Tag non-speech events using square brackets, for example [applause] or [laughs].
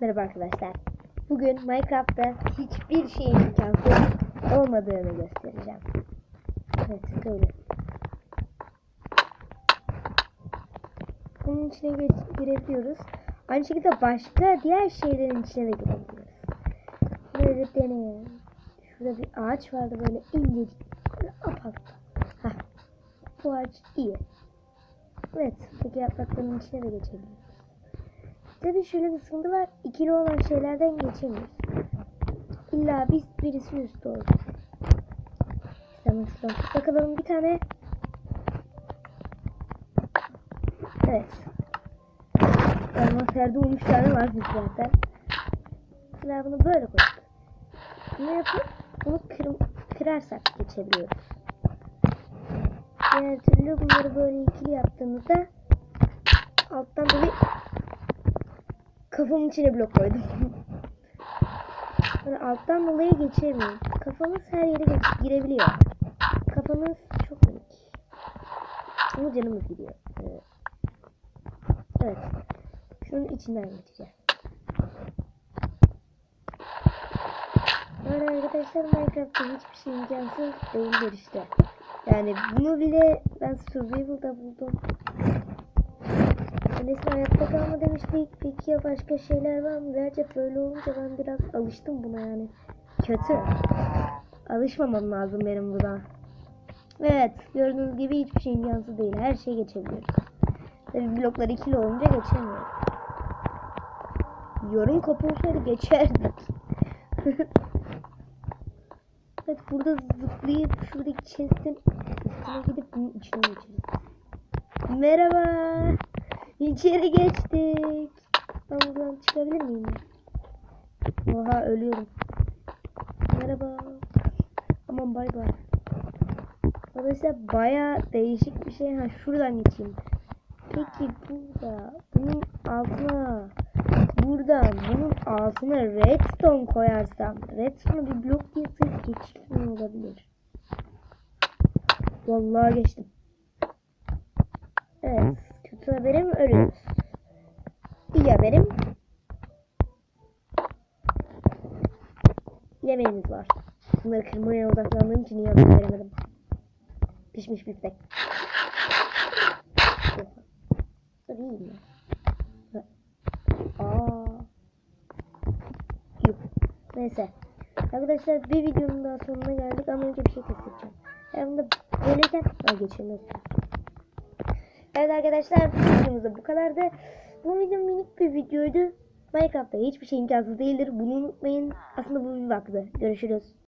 Merhaba arkadaşlar. Bugün Minecraft'ta hiçbir şeyin imkansız olmadığını göstereceğim. Evet böyle. Bunun içine girebiliyoruz. Aynı şekilde başka diğer şeylerin içine de girebiliyoruz. Böyle deneyelim. Şurada bir ağaç vardı böyle incecik. Böyle apak. Hah. Bu ağaç iyi. Evet. Peki yaprakların içine de geçebiliriz. Tabii şöyle bir sıkıntı var. İkili olan şeylerden geçemiyoruz. İlla biz birisi üstte olacak. Hemen şuradan bakalım bir tane. Evet. Envanterde 13 tane var biz zaten. Mesela bunu böyle koyduk. Ne yapıp bunu kır, kırarsak geçebiliyoruz. Diğer türlü bunları böyle ikili yaptığımızda alttan böyle kafamın içine blok koydum. Böyle alttan dolayı geçemiyoruz. Kafamız her yere girebiliyor. Kafanız çok minik. Ama canımız gidiyor. Evet. evet. Şunun içinden geçeceğiz. Böyle arkadaşlar Minecraft'ta hiçbir şey imkansız değildir işte. Yani bunu bile ben Survival'da buldum. Enes'in hayatta kalma demiştik. Peki ya başka şeyler var mı? Gerçi böyle olunca ben biraz alıştım buna yani. Kötü. Alışmamam lazım benim buna. Evet. Gördüğünüz gibi hiçbir şey imkansız değil. Her şey geçebiliyoruz. Tabii bloklar ikili olunca geçemiyoruz. Yorum kopulsaydı geçerdik. [laughs] evet burada zıplayıp şuradaki chest'in üstüne gidip bunun içine geçeceğiz. Merhaba. İçeri geçtik. Ben buradan çıkabilir miyim? Oha ölüyorum. Merhaba. Aman bay bay. Arkadaşlar baya değişik bir şey. Ha şuradan geçeyim. Peki burada bunun altına burada bunun altına redstone koyarsam redstone bir blok diye sırf geçişim olabilir. Vallahi geçtim. Evet. Kötü haberim ölüyoruz. İyi haberim yemeğimiz var. Bunları kırmaya odaklandığım için iyi haber veremedim. Pişmiş biftek. Dur ya. Ha. Aa. Yok. Neyse. Arkadaşlar bir videonun daha sonuna geldik ama önce bir şey test edeceğim. Hem de böyleyken ha geçemiyoruz. Evet arkadaşlar videomuz da bu kadardı. Bu video minik bir videoydu. Minecraft'ta hiçbir şey imkansız değildir. Bunu unutmayın. Aslında bu bir baktı. Görüşürüz.